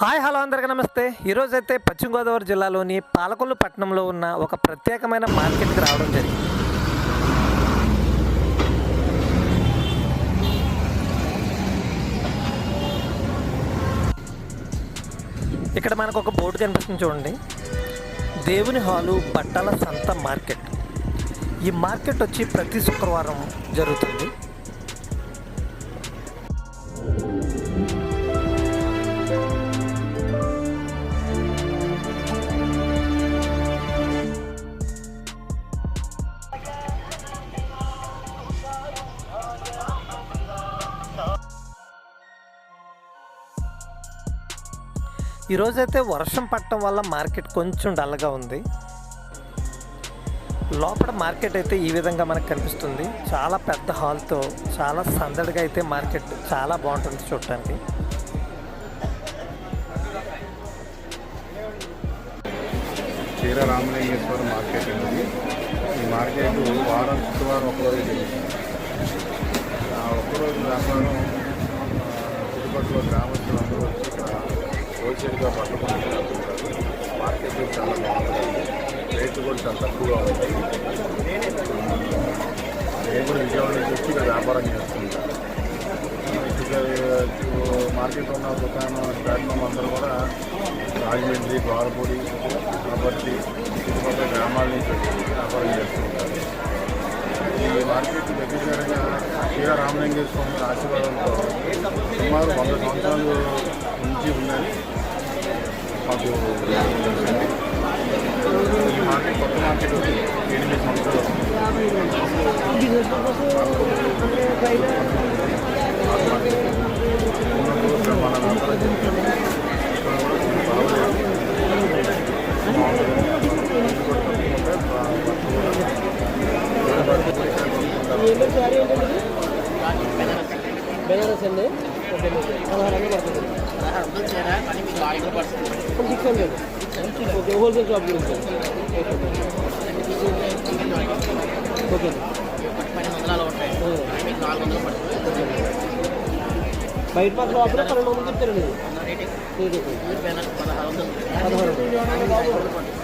Hi hello అందరికీ నమస్తే. ఈరోజైతే అయితే పశ్చిమ గోదావరి జిల్లాలోని పాలకొల్లు పట్టణంలో ఉన్న ఒక ప్రత్యేకమైన మార్కెట్కి రావడం జరిగింది. ఇక్కడ మనకు ఒక బోర్డు కనిపిస్తుంది చూడండి. దేవుని హాలు బట్టల సంత మార్కెట్. ఈ మార్కెట్ వచ్చి ప్రతి శుక్రవారం జరుగుతుంది. ఈరోజైతే వర్షం పట్టడం వల్ల మార్కెట్ కొంచెం డల్గా ఉంది. లోపల మార్కెట్ అయితే ఈ విధంగా మనకు కనిపిస్తుంది. చాలా పెద్ద హాల్తో చాలా సందడిగా అయితే మార్కెట్ చాలా బాగుంటుంది చూడటానికి. చీర రామలింగేశ్వర మార్కెట్ అనేది ఈ మార్కెట్ వారం శుక్రవారం ఒకరోజు జరుగుతుంది. ఆ ఒక్కరోజు వ్యాపారం చుట్టుపక్కల గ్రామస్తులందరూ హోల్సేల్గా పట్టుకొని మార్కెట్ చాలా బాగుంటుంది రేట్లు కూడా చాలా తక్కువగా ఉంటాయి. నేను కూడా విజయవాడ నుంచి వచ్చి ఇక్కడ వ్యాపారం చేస్తుంటాను. మార్కెట్ ఉన్న దుకాణం ప్లాట్ఫామ్ అందరూ కూడా రాజమండ్రి బాలపూడి కాబట్టి చుట్టుపక్కల గ్రామాల నుంచి వచ్చి వ్యాపారం చేస్తుంటారు. ఈ మార్కెట్ దగ్గరగా శ్రీరా రామలింగేశ్వర స్వామి ఆశీర్వాదంతో సుమారు వంద సంవత్సరాలు నుంచి ఉందని మాకు తెలిసింది ఈ మార్కెట్ కొత్త మార్కెట్ వచ్చి ఎనిమిది సంవత్సరాలు వస్తుంది మన వ్యాపారం చేస్తుంది బెనారస్ అండి ఓకే పదహారు వందలు పడుతుంది ఇప్పుడు six hundred okay wholesale shop గురించి ఓకే బయట పక్కన లోపల పన్నెండు వందలు చెప్తారండి ఇది పదహారు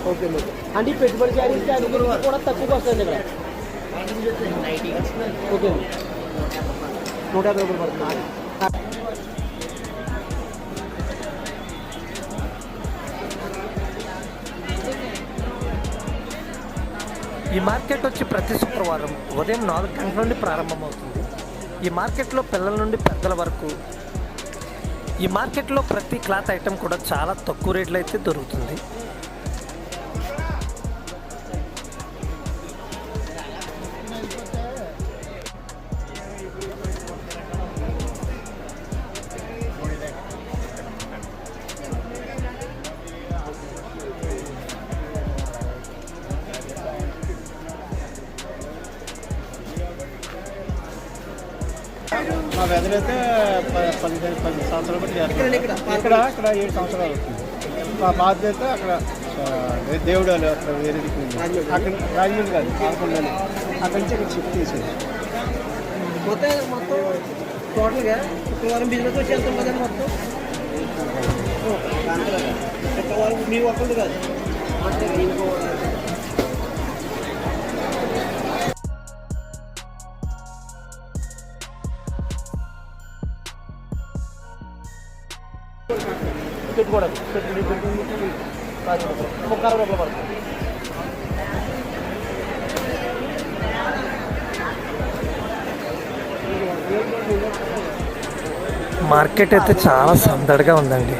ఓకే ఓకే అంటే ఈ పెట్టుబడి చార్జెస్ చార్జెస్ కూడా తక్కువగా వస్తుంది ఇక్కడ ఓకే నూట యాభై రూపాయలు పడుతుంది ఈ మార్కెట్ వచ్చి ప్రతి శుక్రవారం ఉదయం నాలుగు గంటల నుండి ప్రారంభమవుతుంది. ఈ మార్కెట్లో పిల్లల నుండి పెద్దల వరకు ఈ మార్కెట్లో ప్రతి క్లాత్ ఐటెం కూడా చాలా తక్కువ రేట్లో అయితే దొరుకుతుంది. వెదర్ అయితే పదిహేను పది సంవత్సరాలు బట్టి చేస్తున్నాం ఇక్కడ ఇక్కడ ఏడు సంవత్సరాలు అవుతుంది. మా బాధ్యత అయితే అక్కడ దేవుడు వేరే. అక్కడ రాజమండ్రి కాదు ఆకుండా అక్కడి నుంచి ఇక్కడ షిఫ్ట్ చేసేది మొత్తం మొత్తం టోటల్గా శుక్రవారం బిజినెస్ వచ్చి ఎంత ఉంటుందండి మొత్తం? శుక్రవారం మీ ఒక్కళ్ళు కాదు. ముప్పై అరవై రూపాయలు పడుతుంది మార్కెట్ అయితే చాలా సందడిగా ఉందండి.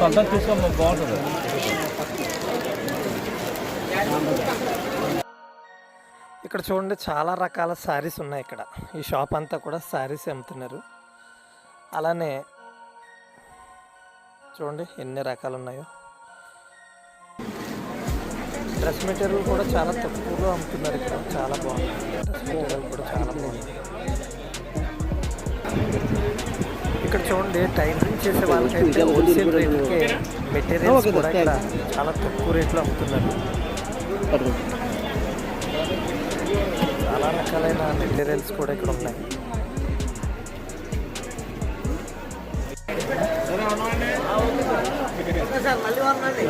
సొంతం తీసుకో బాగుంటుంది ఇక్కడ చూడండి చాలా రకాల శారీస్ ఉన్నాయి ఇక్కడ. ఈ షాప్ అంతా కూడా శారీస్ అమ్ముతున్నారు. అలానే చూడండి ఎన్ని రకాలు ఉన్నాయో. డ్రెస్ మెటీరియల్ కూడా చాలా తక్కువగా అమ్ముతున్నారు ఇక్కడ. చాలా బాగుంది. కూడా చాలా బాగుంది ఇక్కడ చూడండి టైలరింగ్ చేసే వాళ్ళకైతే హోల్సేల్ రేట్లకే మెటీరియల్స్ కూడా ఇక్కడ చాలా తక్కువ రేట్లో అమ్ముతున్నారు. చాలా రకాలైన మెటీరియల్స్ కూడా ఇక్కడ ఉన్నాయి. సార్ మళ్ళీ వరండి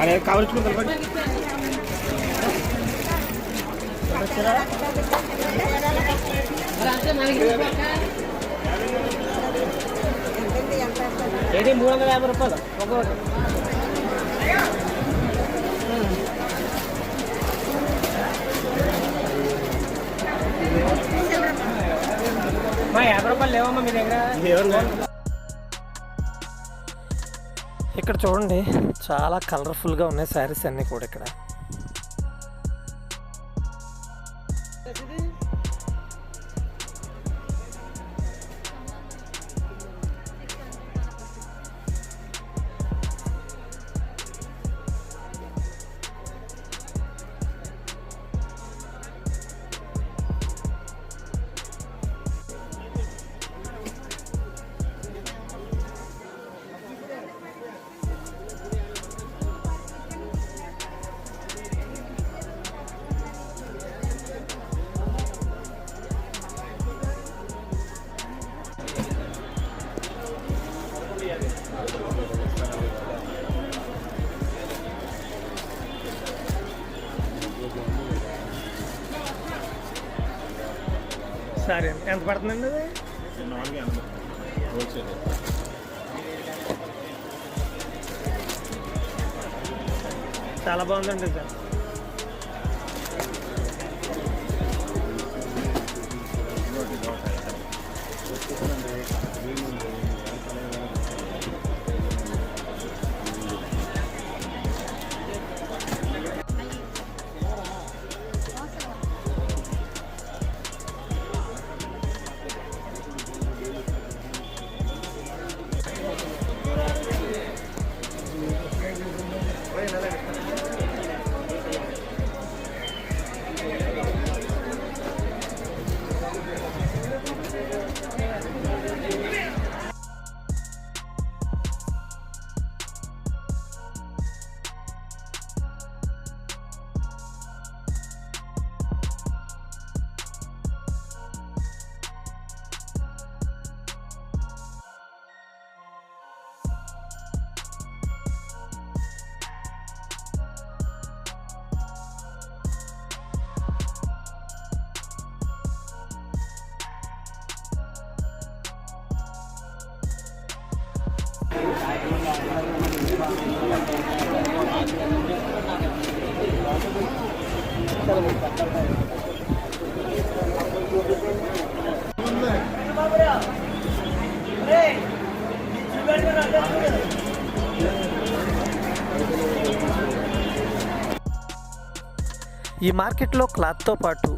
అదే కావలసుకుంటారు ఏది? మూడు వందల యాభై రూపాయలు. ఒక్కొక్కటి. మా యాభై రూపాయలు లేవమ్మా మీ దగ్గర. ఇక్కడ చూడండి చాలా కలర్ఫుల్గా ఉన్నాయి శారీస్ అన్నీ కూడా ఇక్కడ. సరే. ఎంత పడుతుందండి అది? చాలా బాగుందండి సార్ ఈ మార్కెట్లో క్లాత్తో పాటు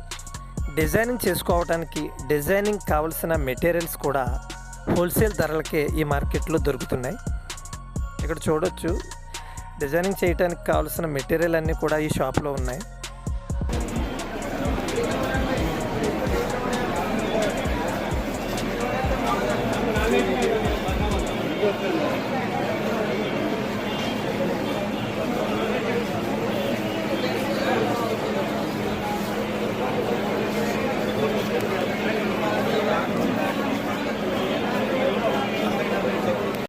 డిజైనింగ్ చేసుకోవడానికి డిజైనింగ్ కావలసిన మెటీరియల్స్ కూడా హోల్సేల్ ధరలకే ఈ మార్కెట్లో దొరుకుతున్నాయి. ఇక్కడ చూడొచ్చు డిజైనింగ్ చేయడానికి కావాల్సిన మెటీరియల్ అన్నీ కూడా ఈ షాప్లో ఉన్నాయి